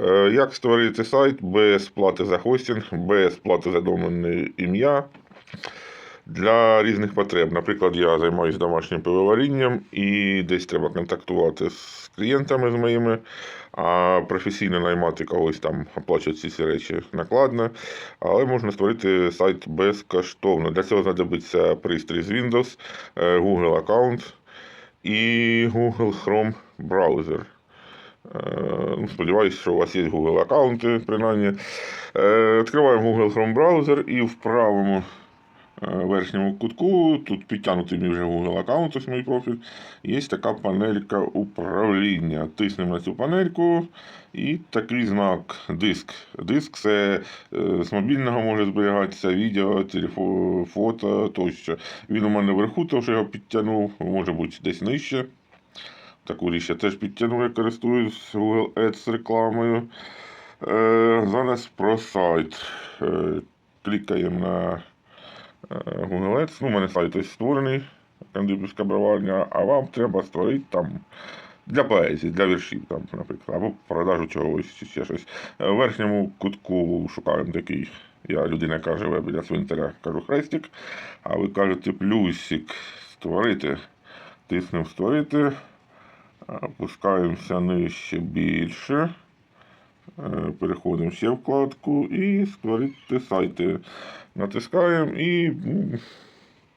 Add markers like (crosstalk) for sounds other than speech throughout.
Е, Як створити сайт без плати за хостинг, без плати за доменне ім'я для різних потреб. Наприклад, я займаюся домашнім пивоварінням і десь треба контактувати з клієнтами з моїми, а професійно наймати когось там оплачувати ці всі речі накладно. Але можна створити сайт безкоштовно. Для цього знадобиться пристрій з Windows, е, Google аккаунт і Google Chrome браузер. Е, Сподіваюсь, що у вас є Google аккаунти, принаймні. Е, Відкриваємо Google Chrome браузер і в правому е, верхньому кутку, тут підтягнутий мій вже Google аккаунт, ось мій профіль, є така панелька управління. Тиснемо на цю панельку і такий знак диск. Диск це з мобільного може зберігатися відео, телефон, фото тощо. Він у мене вверху, тому що я його підтягнув, може бути десь нижче. Таку річ я теж підтягнув, я користуюсь Google Ads рекламою. Е, зараз про сайт. Е, клікаємо на е, Google Ads. Ну, у мене сайт ось створений, кандибівська броварня, а вам треба створити там для поезії, для віршів, там, наприклад, або продажу чогось чи ще щось. В верхньому кутку шукаємо такий. Я людина, яка живе біля цвинтаря, кажу хрестик, а ви кажете плюсик створити. Тиснемо створити. Опускаємося нижче більше. Е, Переходимо ще вкладку і створити сайти. Натискаємо і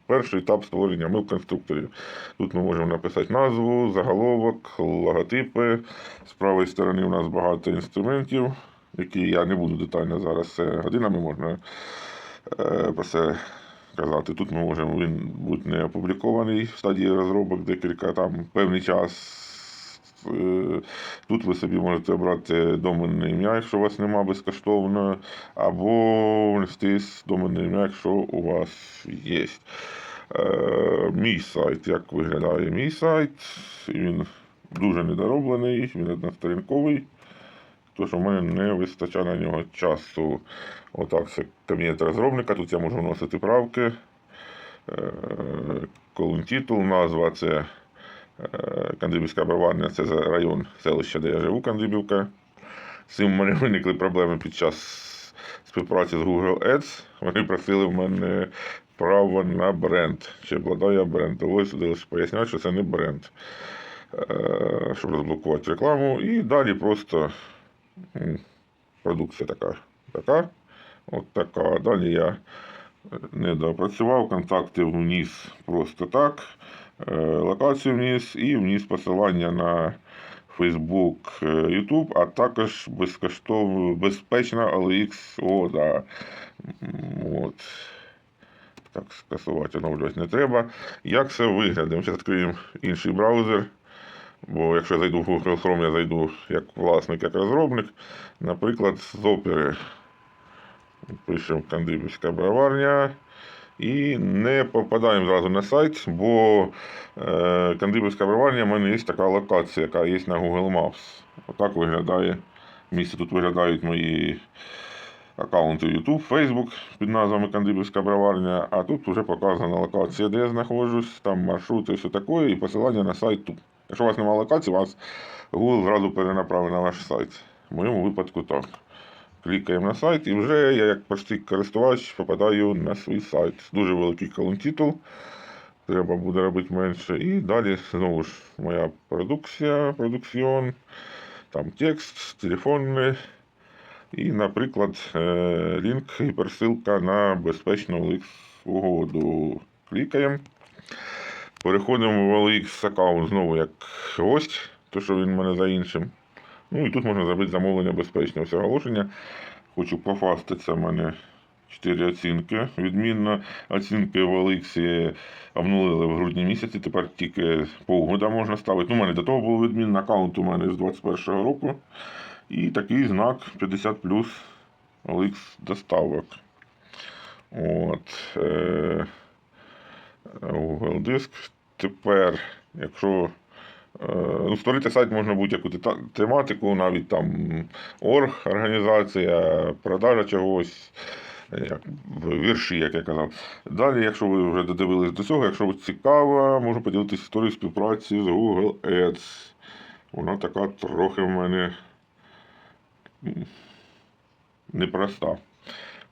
перший етап створення. Ми в конструкторі. Тут ми можемо написати назву, заголовок, логотипи. З правої сторони у нас багато інструментів, які я не буду детально зараз годинами можна е, про це казати. Тут ми можемо він бути не опублікований в стадії розробок декілька там певний час. Е, Тут ви собі можете обрати доменне ім'я, якщо у вас нема безкоштовно, або внести доменне ім'я, якщо у вас є. Е, Мій сайт, як виглядає мій сайт, він дуже недороблений, він односторінковий. Що в мене не вистачає на нього часу. Отак, це кабінет розробника. Тут я можу вносити правки. Колон титул, назва це е, Кандибівська броварня, це район селища, де я живу, Кандибівка. З цим в мене (laughs) виникли проблеми під час співпраці з Google Ads. Вони просили в мене право на бренд. Чи обладаю я бренд. Ось сюди лише що це не бренд. Е, Щоб розблокувати рекламу. І далі просто продукція така. така. От така. Далі я не допрацював, контакти вніс просто так. Е, Локацію вніс і вніс посилання на Facebook, е, YouTube, а також безкоштовно безпечна OLX Ода. М, От. Так, скасувати, оновлювати не треба. Як це виглядає? Зараз відкриємо інший браузер. Бо якщо я зайду в Google Chrome, я зайду як власник, як розробник. Наприклад, з опери. Пишемо Кандибівська броварня. І не попадаємо зразу на сайт, бо е, Кандибівська броварня в мене є така локація, яка є на Google Maps. Отак виглядає місце. Тут виглядають мої аккаунти YouTube, Facebook під назвами Кандибівська броварня, а тут вже показана локація, де я знаходжусь, там маршрути і все таке, і посилання на сайт тут. Якщо у вас немає локації, вас Google зразу перенаправить на ваш сайт. В моєму випадку так. Клікаємо на сайт і вже я як простий користувач попадаю на свій сайт. Дуже великий колон титул. Треба буде робити менше. І далі знову ж моя продукція, продукціон, там текст, телефонний. І, наприклад, е, лінк і пересилка на безпечну OLX угоду. Клікаємо. Переходимо в OLX аккаунт знову як гость, то що він в мене за іншим. Ну і тут можна зробити замовлення безпечне. Ось оголошення. Хочу пофаститися в мене 4 оцінки. Відмінно, оцінки в OLX обнулили в грудні місяці, тепер тільки погода можна ставити. Ну, у мене до того був відмінний аккаунт у мене з 21 року. І такий знак 50 плюс OLX доставок. От. Е, Google Диск. Тепер, якщо ну, створити сайт можна будь-яку тематику, навіть там орг, організація, продажа чогось, як, вірші, як я казав. Далі, якщо ви вже додивились до цього, якщо ви цікаво, можу поділитися історією співпраці з Google Ads. Вона така трохи в мене непроста.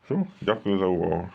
Все, дякую за увагу.